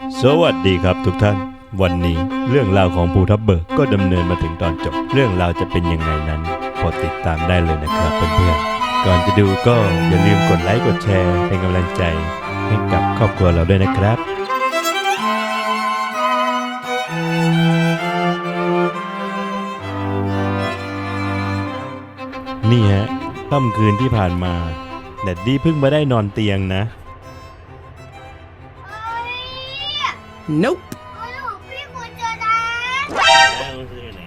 สวัสดีครับทุกท่าน วันนี้เรื่องราวของภูทับเบิกก็ดำเนินมาถึงตอนจบ เรื่องราวจะเป็นยังไงนั้นโปรดติดตามได้เลยนะครับเพื่อนๆก่อนจะดูก็อย่าลืมกดไลค์กดแชร์เป็นกำลังใจให้กับครอบครัวเราด้วยนะครับนี่ฮะค่ำคืนที่ผ่านมาแดดดี้เพิ่งมาได้นอนเตียงนะ Nope.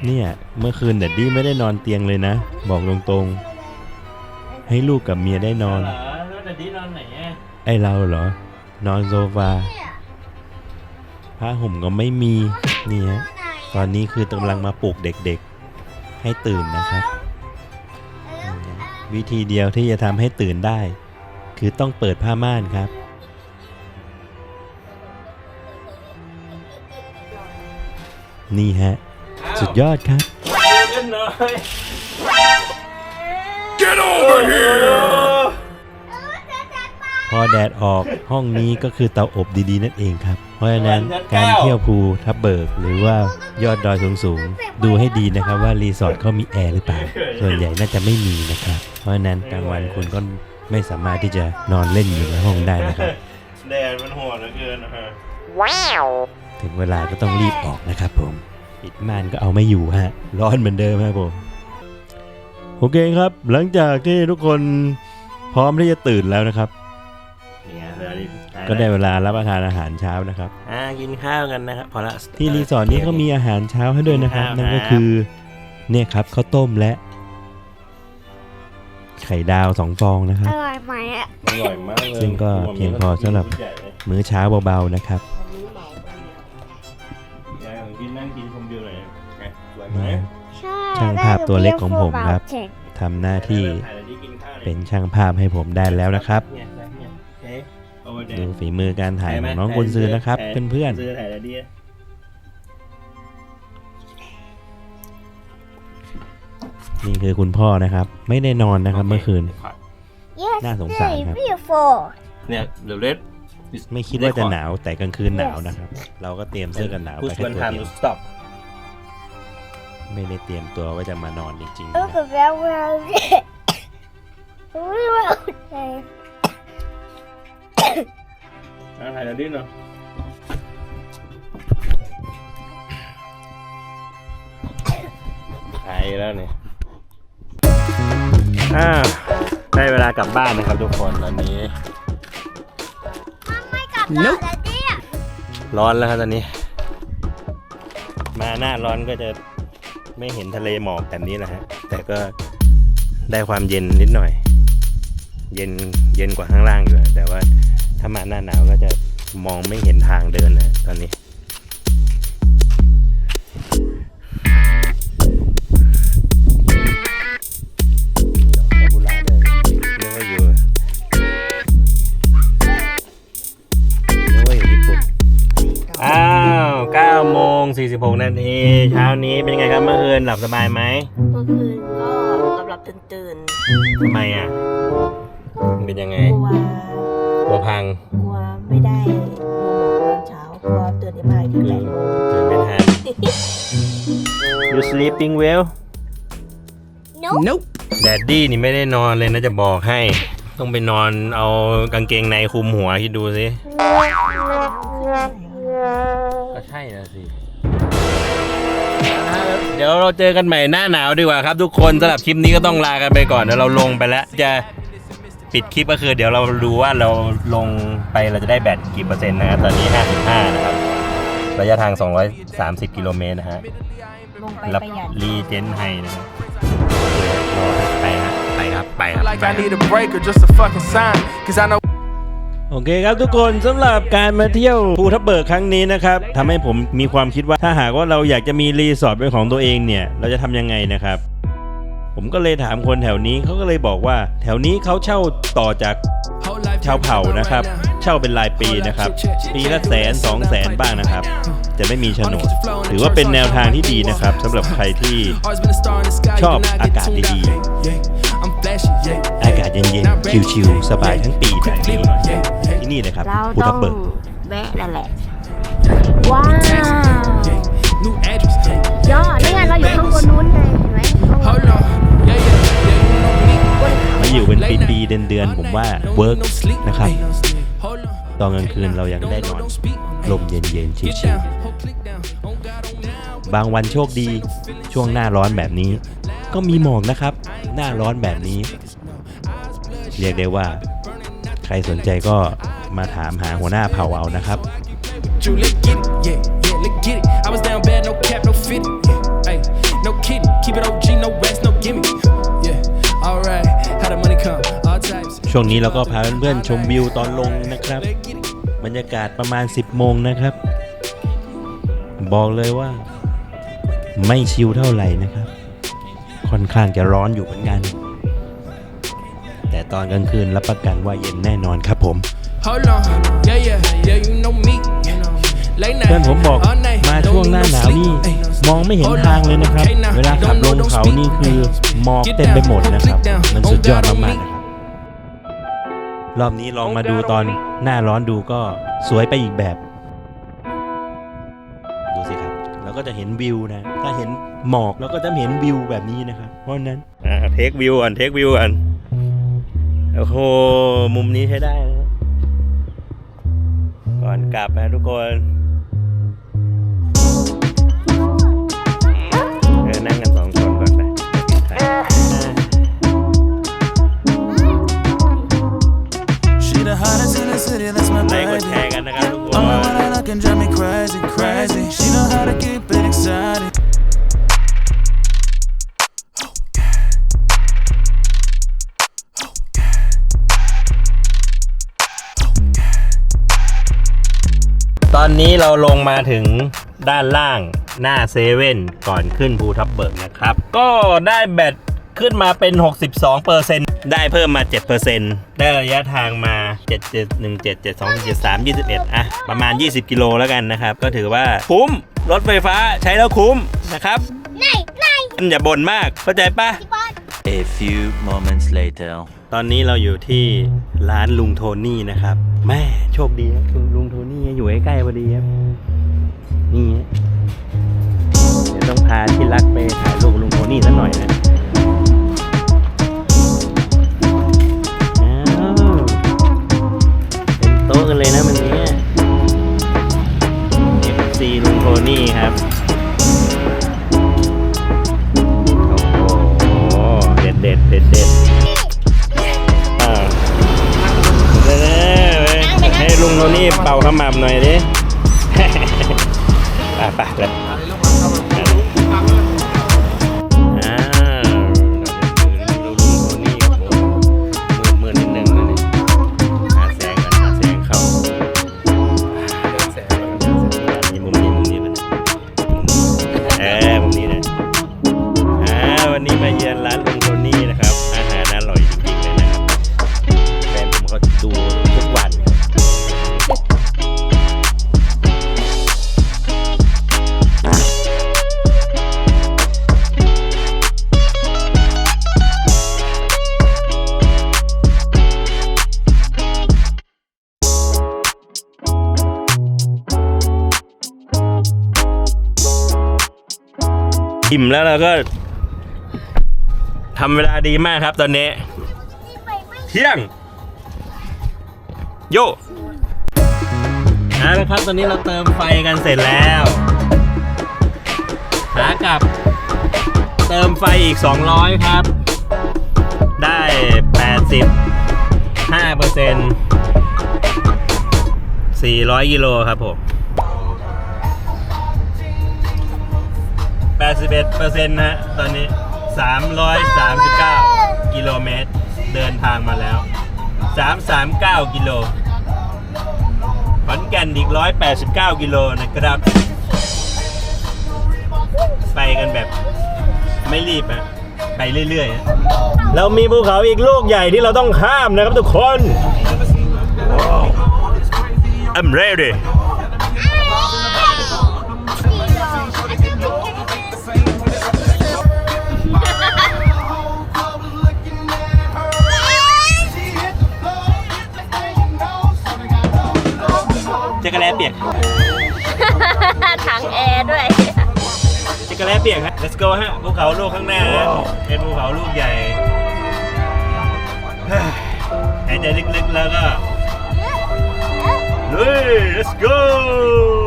เนี่ยเมื่อคืนแดดดี้ไม่ได้นอนเตียงเลยนะ บอกตรงๆ ให้ลูกกับเมียได้นอนเหรอแล้วแต่ดีนอนไหนอะไอเราเหรอ นอนโซฟาผ้าห่มก็ไม่มีนี่ฮะตอนนี้คือกำลังมาปลุกเด็กๆ ให้ตื่นนะครับ วิธีเดียวที่จะทำให้ตื่นได้ คือต้องเปิดผ้าม่านครับ นี่ฮะ สุดยอดครับกันหน่อยพอแดดออกห้องนี้ก็คือเตาอบดีๆ นั่นเองครับ เพราะฉะนั้นการเที่ยวภูทับเบิก หรือว่ายอดดอยสูงๆ ดูให้ดีนะครับว่ารีสอร์ทเขามีแอร์หรือเปล่า ส่วนใหญ่น่าจะไม่มีนะครับ เพราะฉะนั้นกลางวันคุณก็ไม่สามารถที่จะนอนเล่นอยู่ในห้องได้นะครับ แดดมันโหดเหลือเกินนะฮะ ถึงเวลาก็ต้องรีบออกนะครับผมปิดม่านก็เอาไม่อยู่ฮะ ร้อนเหมือนเดิมครับผม โอเคครับ หลังจากที่ทุกคนพร้อมที่จะตื่นแล้วนะครับ เนี่ยเดี๋ยวนี้ก็ได้เวลารับประทานอาหารเช้านะครับ อ่ากินข้าวกันนะครับพอละที่รีสอร์ทนี้เขามีอาหารเช้าให้ด้วยนะครับครับ นั่นก็คือเนี่ยครับข้าวต้มและ ไข่ดาวสองฟองนะครับ อร่อยไหมอะ อร่อยมากเลยซึ่งก็เพียงพอสำหรับมื้อเช้าเบาๆนะครับยายของ กินนั่งกินชมวิวหน่อยไงสวยไหมใช่ช่างภาพตัวเล็กของผมครับเจ๋งทำหน้าที่ถ่ายแล้วที่กินข้าวเป็นช่างภาพให้ผมได้แล้วนะครับเนี่ยเนี่ยโอเคเอาไว้แดดูดฝีมือการถ่ายของน้องกุนซือนะครับ เพื่อนซื้อถ่ายแล้วดีๆนี่คือคุณพ่อนะครับ ไม่ได้นอนนะครับเมื่อคืน Yes น่าสงสารครับ very beautiful เนี่ยเดี๋ยวเลด ไม่คิดว่าจะหนาวแต่กลางคืนหนาวนะครับ เราก็เตรียมเสื้อกันหนาวพุไปชแค่วันตัวทามเดียวสต็อปไม่ได้เตรียมตัวว่าจะมานอนจริงๆนะ Look at that well really well ถ่ายแล้วดีเนาะไปแล้วเนี่ยอ่าได้เวลากลับบ้านนะครับทุกคนตอนนี้ ไม่กลับแล้วแต่เนี่ยร้อนแล้วครับตอนนี้ มาหน้าร้อนก็จะไม่เห็นทะเลหมอกแบบนี้แหละฮะ แต่ก็ได้ความเย็นนิดหน่อย เย็นเย็นกว่าข้างล่างอยู่อะแต่ว่าถ้ามาหน้าหนาวก็จะมองไม่เห็นทางเดินนะตอนนี้ 6 นาที เช้านี้เป็นไงครับเมื่อคืนหลับสบายไหมเมื่อคืนก็หลับๆตื่นทำไมอะเป็นยังไงกลัวกลัวพังกลัวไม่ได้ดูหนังตอนเช้ากลัวตื่นไม่อีกทีแปนดตื่นไม่ทัน you sleeping well Nope. d ดดดี้นี่ไม่ได้นอนเลยนะจะบอกให้ ต้องไปนอนเอากางเกงในคุมหัวคิดดูสิ ก็ใช่นะสิ เดี๋ยวเราเจอกันใหม่หน้าหนาวดีกว่าครับ ทุกคนสำหรับคลิปนี้ก็ต้องลากันไปก่อนเดี๋ยวเราลงไปแล้วจะปิดคลิปก็คือ เดี๋ยวเราดูว่าเราลงไปเราจะได้แบตกี่เปอร์เซ็นต์นะครับตอนนี้ 55 นะครับ ระยะทาง 230 กิโลเมตรนะฮะลงไปรับประหยัด รีเจนให้นะครับรอไปฮะไปครับไปครับ Like ไป I ครับ need a break or just a fucking sign. Cause I know. โอเคครับทุกคนสำหรับการมาเที่ยวภูทับเบิกครั้งนี้นะครับทำให้ผมมีความคิดว่าถ้าหากว่าเราอยากจะมีรีสอร์ทเป็นของตัวเองเนี่ย เราจะทำยังไงนะครับ ผมก็เลยถามคนแถวนี้เขาก็เลยบอกว่า แถวนี้เขาเช่าต่อจากชาวเผ่านะครับ เช่าเป็นรายปีนะครับ ปีละแสนสองแสนบ้างนะครับ จะไม่มีโฉนด ถือว่าเป็นแนวทางที่ดีนะครับสำหรับใครที่ Always been a star in the sky. Chop, you cannot get agak tuned di- out. Yeah, yeah. I'm flashy, yeah. อากาศเย็นๆ ชิลๆ สบายทั้งปีแบบนี้ ที่นี่เลยครับเราภูต้ทัอบงเบิกแวะนั่นแหละ ว้าว Yeah, new address. Yeah. ยอดนี่ไงเราอยู่ข้างบนนู้นไงเห็นไหม Hold on. Yeah, yeah, yeah, you know me. มาอยู่เป็นปีๆเดือนๆผมว่าเวิร์กนะครับ Hold on. ตอนกลางคืนเรายังได้นอน ลมเย็นๆชิ Get ว down. Hold click down. On God, on now. ๆบางวันโชคดีช่วงหน้าร้อนแบบนี้ ก็มีหมอกนะครับ หน้าร้อนแบบนี้ เรียกได้ว่า ใครสนใจก็ มาถามหาหัวหน้าเผ่าเอานะครับ You let's get it, yeah, yeah, let's get it. I was down bad, no cap, no fitting, yeah, hey, no kidding. Keep it OG, no rest, no gimme, yeah. Alright, how the money come, all types. ช่วงนี้เราก็พาเพื่อนๆชมวิวตอนลงนะครับ Let's get it. บรรยากาศประมาณ 10 โมงนะครับ บอกเลยว่า ไม่ชิลเท่าไหร่นะครับ ค่อนข้างจะร้อนอยู่เหมือนกัน แต่ตอนกลางคืนรับประกันว่าเย็นแน่นอนครับผม Hold on, yeah, yeah, yeah, you know me. Late night, เพื่อนผมบอก all night, มา don't ช่วง need หน้า no หนาวนี่ sleep, ay. มองไม่เห็นทางเลยนะครับ เวลาขับลงเขานี่คือหมอกเต็มไปหมดนะครับ มันสุดยอดมากๆนะครับรอบนี้ลองมาดูตอนหน้าร้อนดูก็สวยไปอีกแบบ ดูสิครับ เราก็จะเห็นวิวนะ ถ้าเห็นหมอกเราก็จะเห็นวิวแบบนี้นะครับ เพราะฉะนั้นอ่าเทควิวก่อนเทควิวก่อนโอ้โหมุมนี้ใช้ได้นะ ก่อนกลับนะทุกคน ตอนนี้เราลงมาถึงด้านล่างหน้าเซเว่นก่อนขึ้นภูทับเบิกนะครับ ก็ได้แบตขึ้นมาเป็น 62%ได้เพิ่มมา 7%ได้ระยะทางมา 7 7 1 7 7 2 7 3 21 อะ ประมาณ 20 กิโลแล้วกันนะครับ ก็ถือว่าคุ้ม รถไฟฟ้าใช้แล้วคุ้มนะครับไหนไหนอย่าบ่นมากเข้าใจปะพี่บอล A few moments later. ตอนนี้เราอยู่ที่ร้านลุงโทนี่นะครับ แม่โชคดีครับลุงโทนี่อยู่ใกล้ๆพอดีครับ นี่เดี๋ยวต้องพาที่รักไปถ่ายรูปลุงโทนี่สักหน่อยนะเป็นโต๊ะกันเลยนะวันนี้เอฟซีลุงโทนี่ครับ อิ่มแล้วเราก็ทำเวลาดีมากครับตอนนี้ เที่ยง โยเอาละครับตอนนี้เราเติมไฟกันเสร็จแล้วขากลับ เติมไฟอีก 200 ครับ ได้80 5เปอร์เซ็นต์400กิโลครับผม 81เปอร์เซ็นต์นะฮะตอนนี้ 339 กิโลเมตร เดินทางมาแล้ว 339 กิโลขอนแก่นอีก 189 กิโลนะครับ ไปกันแบบไม่รีบอะไปเรื่อยๆอะเรามีภูเขาอีกลูกใหญ่ที่เราต้องข้ามนะครับทุกคน I'm ready กรแลเปียกถังแอร์ด้วยชิคกี้พายเปียกฮะ let's go ฮะภูเขาลูกข้างหน้าฮะเป็นภูเขาลูกใหญ่เฮ้ยหายใจลึกๆแล้วก็เฮ้ย let's go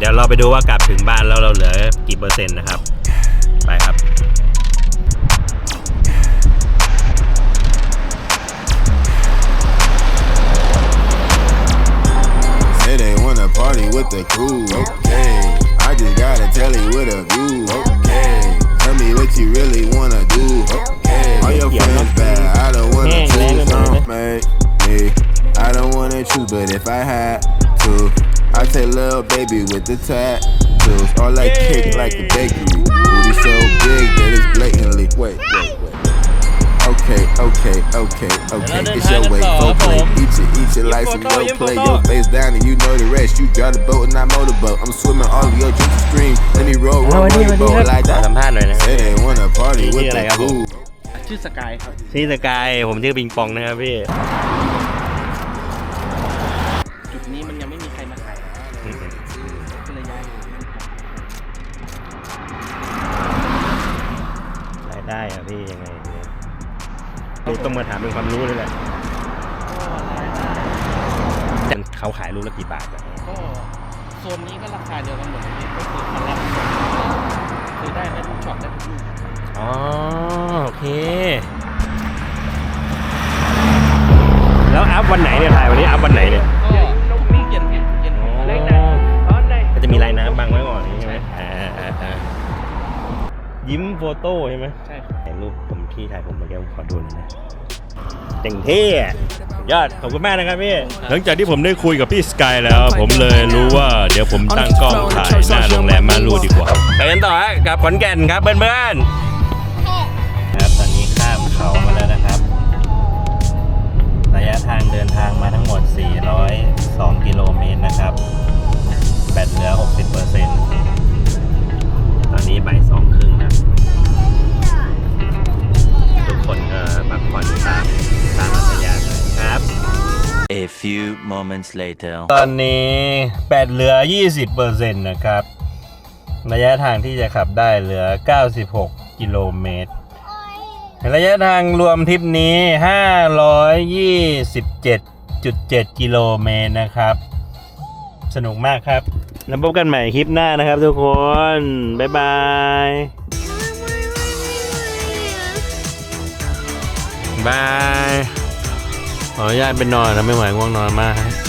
เดี๋ยวเราไปดูว่ากลับถึงบ้านแล้วเราเหลือกี่เปอร์เซ็นต์นะครับ party with the crew. Okay. I just got a telly with a view. Okay. Tell me what you really wanna do. Okay. All your friends bad. I don't wanna Hey, choose. man, Don't make me. I don't wanna choose, but if I had to, I take little baby with the tattoos. All like cake like a bakery. Booty so big that it's blatantly. Wait, wait, wait Okay, okay, okay, okay. It's your way. Go play. Eat it, eat your life and go play. Your face down and you know the rest. You drive the boat and I motorboat. I'm swimming all of your drinks stream. Let me roll, roll, roll your boat like ขอสัม that. ภาษณ์หน่อยนะ Say they wanna party Yeah, with yeah, the like, crew. ชื่อสกายครับ ชื่อสกาย ผมชื่อปิงปองนะครับพี่ ต้องมาถามเป็นความรู้เลยแหละเขาขายลูกละกี่บาทอะก็โซนนี้ก็ราคาเดียวกันหมดเลยก็คือคันละคือได้ได้ทุกช็อตได้ทุกลูกอ๋อโอเค แล้วอัพวันไหนเนี่ยถ่ายวันนี้อัพวันไหนเนี่ยก็มีเย็นเย็นเย็นก็จะมีลายน้ำบังไว้ก่อนใช่ไหมอ่าอ่าอ่ายิ้มโฟโต้ใช่ไหมใช่ครับถ่ายรูปผม ที่ถ่ายผมเมื่อกี้ผมขอดูหน่อยนะเจ๋งเท่อะยอดขอบคุณมากนะครับพี่ หลังจากที่ผมได้คุยกับพี่สกายแล้ว ผมเลยรู้ว่าเดี๋ยวผมตั้งกล้องถ่ายหน้าโรงแรมม่านรูดดีกว่าไปกันต่อฮะกับขอนแก่นครับเพื่อนๆครับตอนนี้ข้ามเขามาแล้วนะครับ ระยะทางเดินทางมาทั้งหมด 402 กิโลเมตรนะครับ แบตเหลือ 60%ต moments later. ตอนนี้แบตเหลือ 20%นะครับ ระยะทางที่จะขับได้เหลือ 96 กิโลเมตร ระยะทางรวมทริปนี้ 527.7 กิโลเมตรนะครับ สนุกมากครับ แล้วพบกันใหม่คลิปหน้านะครับทุกคน บ๊ายบายบายขออนุญาตไปนอนนะไม่ไหวง่วงนอนมากครับ